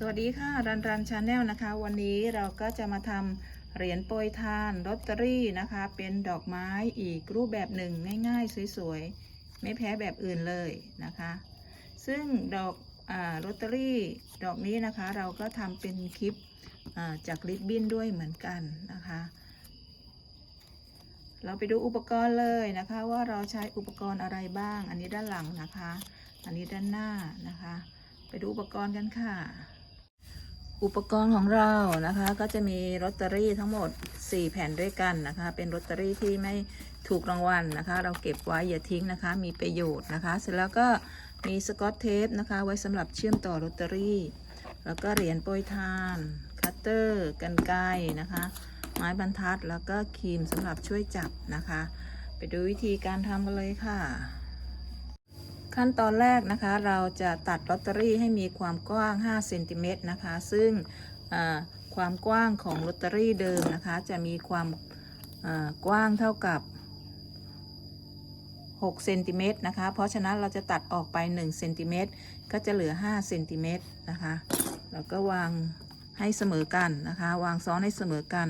สวัสดีค่ะ รันรันชาแนลนะคะ วันนี้เราก็จะมาทำเหรียญโปรยทานลอตเตอรี่นะคะ เป็นดอกไม้อีกรูปแบบหนึ่งง่ายๆ สวยๆ ไม่แพ้แบบอื่นเลยนะคะ ซึ่งดอกลอตเตอรี่ดอกนี้นะคะ เราก็ทำเป็นคลิปจากลิบบิ้นด้วยเหมือนกันนะคะ เราไปดูอุปกรณ์เลยนะคะว่าเราใช้อุปกรณ์อะไรบ้าง อันนี้ด้านหลังนะคะ อันนี้ด้านหน้านะคะ ไปดูอุปกรณ์กันค่ะ อุปกรณ์ของเรานะคะก็จะมีลอตเตอรี่ทั้งหมด 4 แผ่นด้วยกันนะคะ เป็นลอตเตอรี่ที่ไม่ถูกรางวัลนะคะ เราเก็บไว้อย่าทิ้งนะคะ มีประโยชน์นะคะ เสร็จแล้วก็มีสกอตเทปนะคะ ไว้สำหรับเชื่อมต่อลอตเตอรี่ แล้วก็เหรียญโปรยทาน คัตเตอร์กันไกนะคะ ไม้บรรทัดแล้วก็ครีมสำหรับช่วยจับนะคะ ไปดูวิธีการทำกันเลยค่ะ ขั้นตอนแรกนะคะเราจะตัดลอตเตอรี่ให้มีความกว้าง5เซนติเมตรนะคะ ซึ่งความกว้างของลอตเตอรี่เดิมนะคะ จะมีความกว้างเท่ากับ6เซนติเมตรนะคะ เพราะฉะนั้นเราจะตัดออกไป1เซนติเมตรก็จะเหลือ5เซนติเมตรนะคะ แล้วก็วางให้เสมอกันนะคะ วางซ้อนให้เสมอกัน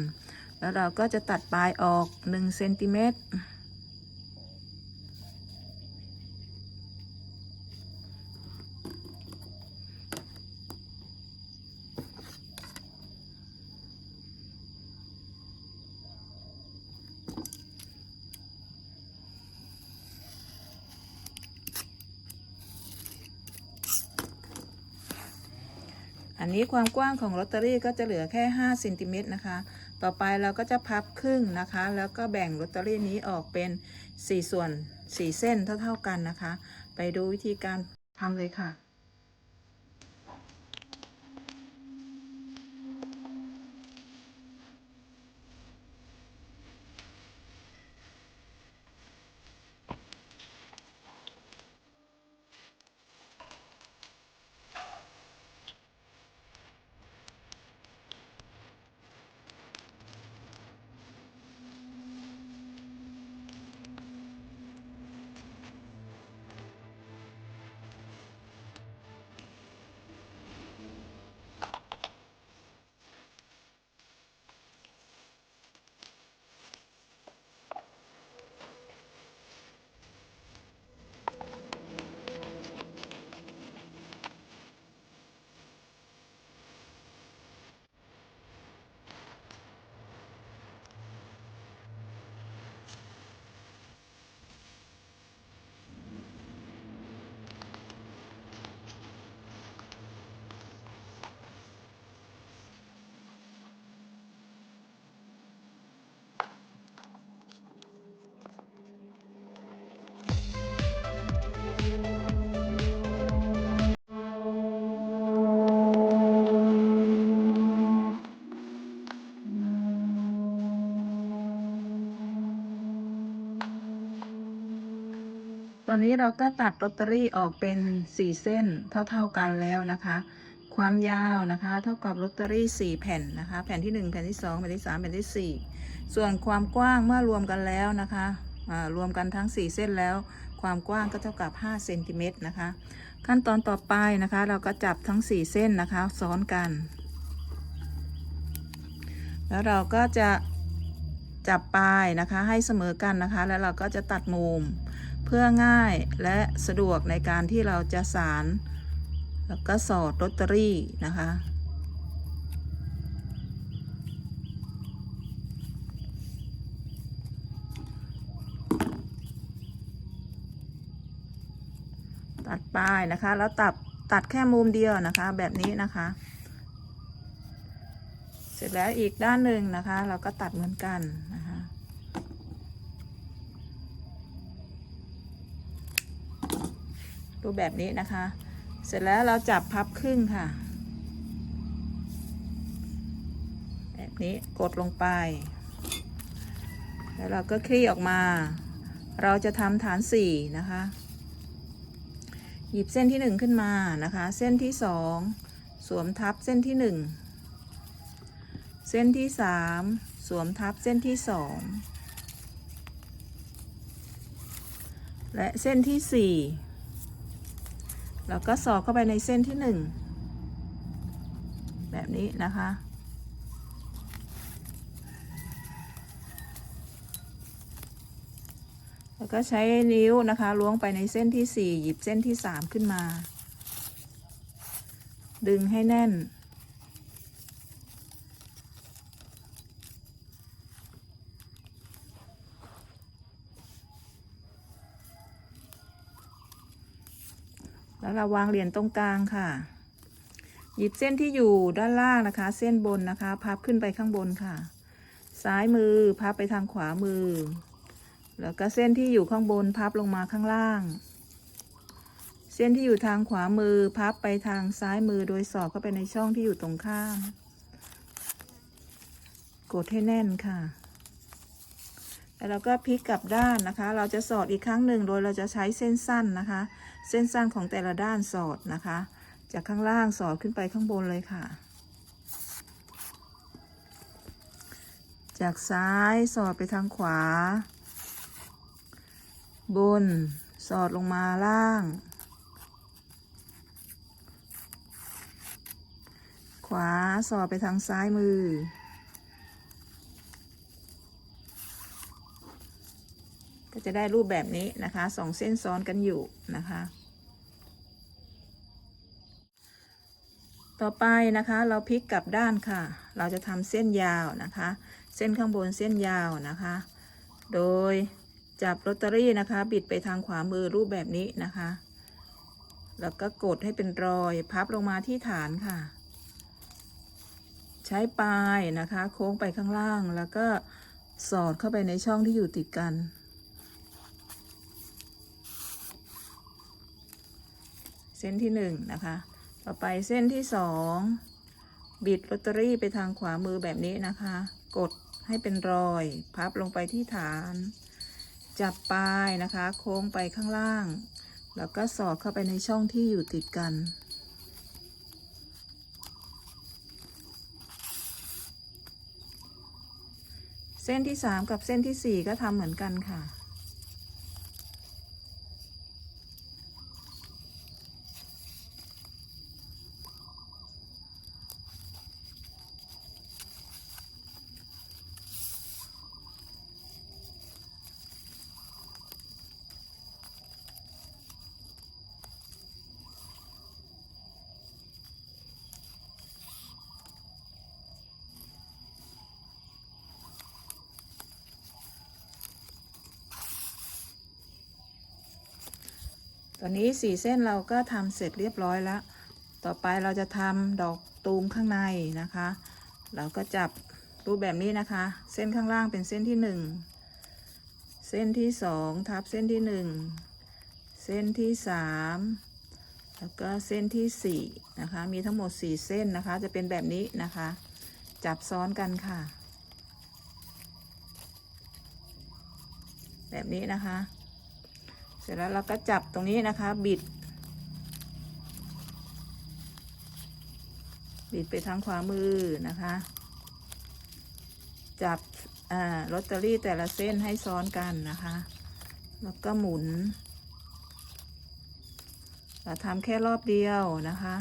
แล้วเราก็จะตัดปลายออก1เซนติเมตร นี้ความกว้างของลอตเตอรี่ก็จะเหลือแค่5เซนติเมตรนะคะ ต่อไปเราก็จะพับครึ่งนะคะ แล้วก็แบ่งลอตเตอรี่นี้ออกเป็น 4 ส่วน 4 เส้นเท่าๆกันนะคะ ไปดูวิธีการทำเลยค่ะ อนนี้เราก็ตัดลอตเตอรี่ออกเป็น4เส้นเท่าๆกันแล้วนะคะ ความยาวนะคะ เท่ากับลอตเตอรี่4แผ่นนะคะ แผ่นที่1แผ่นที่2แผ่นที่3แผ่นที่4ส่วนความกว้างเมื่อรวมกันแล้วนะคะรวมกันทั้ง 4 เส้นแล้ว ความกว้างก็เท่ากับ5เซนติเมตรนะคะ ขั้นตอนต่อไปนะคะ เราก็จับทั้ง 4 เส้นนะคะซ้อนกัน แล้วเราก็จะจับปลายนะคะให้เสมอกันนะคะ แล้วเราก็จะตัดมุม เพื่อง่ายและสะดวกในการที่เราจะสาร แล้วก็สอดลอตเตอรี่นะคะ ตัดปลายนะคะ แล้วตัดตัดแค่มุมเดียวนะคะแบบนี้นะคะ เสร็จแล้วอีกด้านหนึ่งนะคะ เราก็ตัดเหมือนกันนะคะ รูปแบบนี้นะคะ เสร็จแล้วเราจับพับครึ่งค่ะ แบบนี้กดลงไป แล้วเราก็คลี่ออกมา เราจะทำฐานสี่นะคะ หยิบเส้นที่หนึ่งขึ้นมานะคะ เส้นที่สองสวมทับเส้นที่หนึ่งเส้นที่สามสวมทับเส้นที่สองและเส้นที่สี่ แล้วก็สอดเข้าไปในเส้นที่หนึ่งแบบนี้นะคะ แล้วก็ใช้นิ้วนะคะล้วงไปในเส้นที่สี่หยิบเส้นที่สามขึ้นมา ดึงให้แน่น เราวางเหรียญตรงกลางค่ะ หยิบเส้นที่อยู่ด้านล่างนะคะ เส้นบนนะคะ พับขึ้นไปข้างบนค่ะ ซ้ายมือพับไปทางขวามือ แล้วก็เส้นที่อยู่ข้างบนพับลงมาข้างล่าง เส้นที่อยู่ทางขวามือพับไปทางซ้ายมือโดยสอดเข้าไปในช่องที่อยู่ตรงข้างกดให้แน่นค่ะ แล้วเราก็พลิกกลับด้านนะคะ เราจะสอดอีกครั้งหนึ่งโดยเราจะใช้เส้นสั้นนะคะ เส้นสั้นของแต่ละด้านสอดนะคะ จากข้างล่างสอดขึ้นไปข้างบนเลยค่ะ จากซ้ายสอดไปทางขวา บนสอดลงมาล่าง ขวาสอดไปทางซ้ายมือ ก็จะได้รูปแบบนี้นะคะสองเส้นซ้อนกันอยู่นะคะ ต่อไปนะคะเราพลิกกลับด้านค่ะ เราจะทำเส้นยาวนะคะ เส้นข้างบนเส้นยาวนะคะ โดยจับลอตเตอรี่นะคะ บิดไปทางขวามือรูปแบบนี้นะคะ แล้วก็กดให้เป็นรอยพับลงมาที่ฐานค่ะ ใช้ปลายนะคะ โค้งไปข้างล่างแล้วก็สอดเข้าไปในช่องที่อยู่ติดกัน เส้นที่หนึ่งนะคะ ต่อไปเส้นที่สองบิดลอตเตอรี่ไปทางขวามือแบบนี้นะคะ กดให้เป็นรอย พับลงไปที่ฐาน จับปลายนะคะ โค้งไปข้างล่าง แล้วก็สอดเข้าไปในช่องที่อยู่ติดกันเส้นที่สามกับเส้นที่สี่ก็ทำเหมือนกันค่ะ อนนี้สี่เส้นเราก็ทำเสร็จเรียบร้อยแล้ว ต่อไปเราจะทำดอกตูมข้างในนะคะ เราก็จับรูปแบบนี้นะคะ เส้นข้างล่างเป็นเส้นที่หนึ่งเส้นที่สองทับเส้นที่หนึ่งเส้นที่สามแล้วก็เส้นที่สี่นะคะ มีทั้งหมดสี่เส้นนะคะ จะเป็นแบบนี้นะคะ จับซ้อนกันค่ะ แบบนี้นะคะ เสร็จแล้วเราก็จับตรงนี้นะคะ บิด บิดไปทางขวามือนะคะ จับลอตเตอรี่แต่ละเส้นให้ซ้อนกันนะคะ แล้วก็หมุน เราทำแค่รอบเดียวนะคะ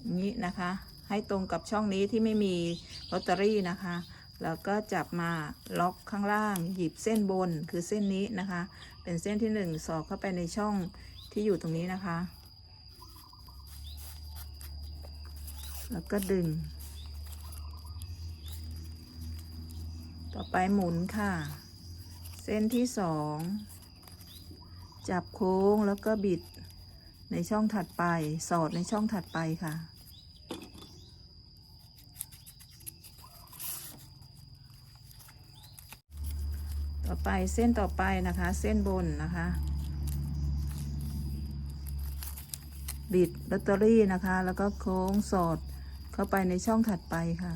อย่างนี้นะคะ ให้ตรงกับช่องนี้ที่ไม่มีลอตเตอรี่นะคะ แล้วก็จับมาล็อกข้างล่าง หยิบเส้นบนคือเส้นนี้นะคะ เป็นเส้นที่หนึ่งสอดเข้าไปในช่องที่อยู่ตรงนี้นะคะ แล้วก็ดึง ต่อไปหมุนค่ะ เส้นที่สองจับโค้งแล้วก็บิดในช่องถัดไป สอดในช่องถัดไปค่ะ ไปเส้นต่อไปนะคะ เส้นบนนะคะ บิดลอตเตอรี่นะคะ แล้วก็โค้งสอดเข้าไปในช่องถัดไปค่ะ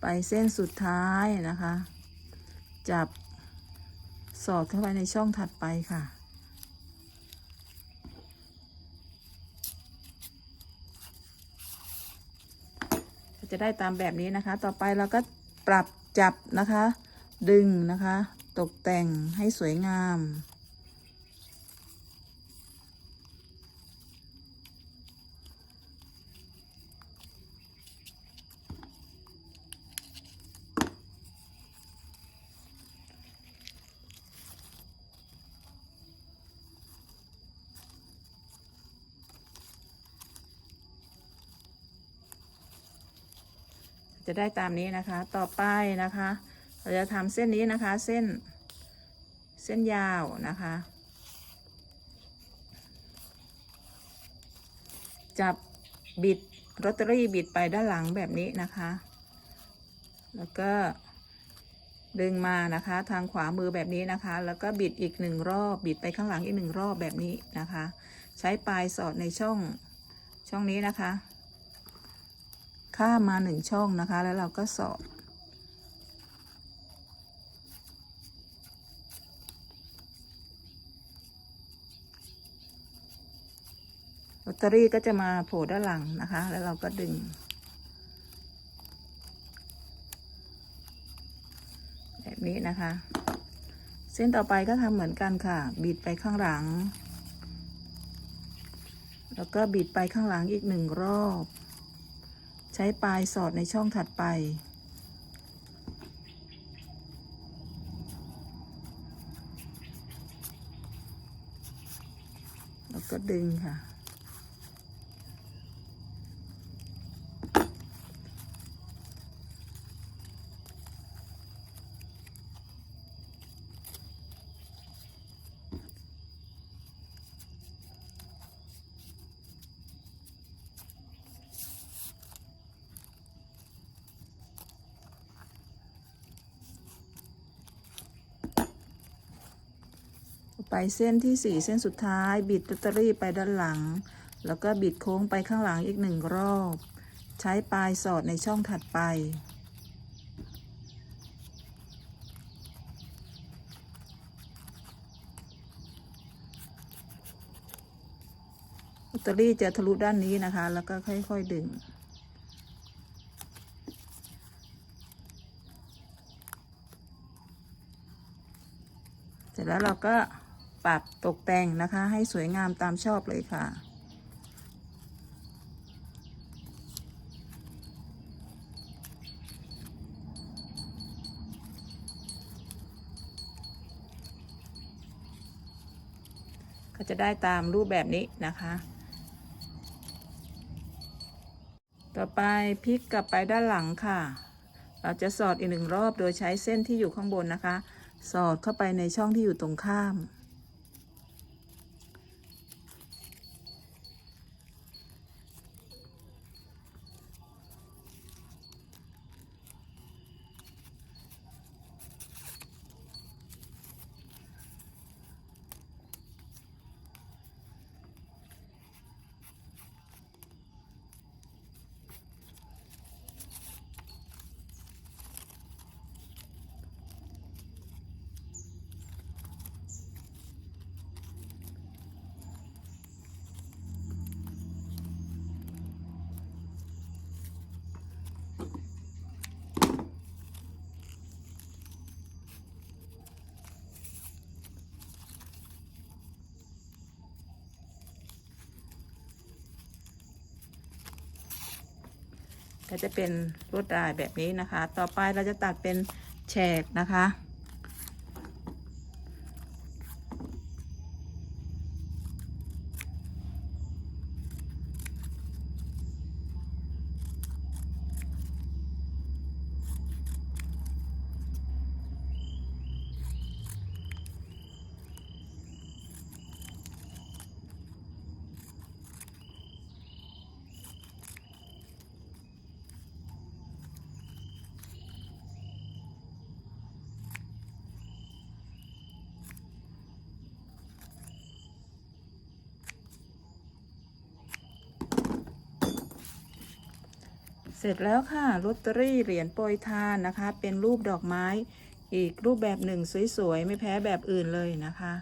ไปเส้นสุดท้ายนะคะ จับสอดเข้าไปในช่องถัดไปค่ะ จะได้ตามแบบนี้นะคะ ต่อไปเราก็ปรับจับนะคะ ดึงนะคะ ตกแต่งให้สวยงาม จะได้ตามนี้นะคะ ต่อไปนะคะ เราจะทำเส้นนี้นะคะ เส้น เส้นยาวนะคะ จับบิดลอตเตอรี่บิดไปด้านหลังแบบนี้นะคะ แล้วก็ดึงมานะคะทางขวามือแบบนี้นะคะ แล้วก็บิดอีกหนึ่งรอบบิดไปข้างหลังอีกหนึ่งรอบแบบนี้นะคะ ใช้ปลายสอดในช่องช่องนี้นะคะ ข้ามมาหนึ่งช่องนะคะ แล้วเราก็สอดลอตเตอรี่ก็จะมาโผล่ด้านหลังนะคะ แล้วเราก็ดึง แบบนี้นะคะ เส้นต่อไปก็ทำเหมือนกันค่ะ บิดไปข้างหลัง แล้วก็บิดไปข้างหลังอีกหนึ่งรอบ ใช้ปลายสอดในช่องถัดไป แล้วก็ดึงค่ะ ไปเส้นที่สี่เส้นสุดท้าย บิดลอตเตอรี่ไปด้านหลัง แล้วก็บิดโค้งไปข้างหลังอีกหนึ่งรอบ ใช้ปลายสอดในช่องถัดไป ลอตเตอรี่จะทะลุด้านนี้นะคะ แล้วก็ค่อย ๆ ดึงเสร็จแล้วเราก็ ปรับตกแต่งนะคะ ให้สวยงามตามชอบเลยค่ะ ก็จะได้ตามรูปแบบนี้นะคะ ต่อไปพลิกกลับไปด้านหลังค่ะ เราจะสอดอีกหนึ่งรอบโดยใช้เส้นที่อยู่ข้างบนนะคะ สอดเข้าไปในช่องที่อยู่ตรงข้าม ก็จะเป็นลวดลายแบบนี้นะคะ ต่อไปเราจะตัดเป็นแฉกนะคะ เสร็จแล้วค่ะลอตเตอรี่เหรียญโปรยทานนะคะ เป็นรูปดอกไม้ อีกรูปแบบหนึ่งสวยๆ ไม่แพ้แบบอื่นเลยนะคะ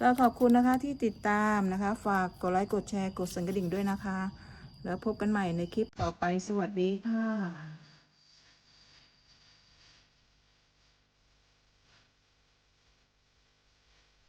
ก็ขอบคุณนะคะที่ติดตามนะคะ ฝากกดไลค์กดแชร์กดสั่นกระดิ่งด้วยนะคะ แล้วพบกันใหม่ในคลิปต่อไปสวัสดีค่ะ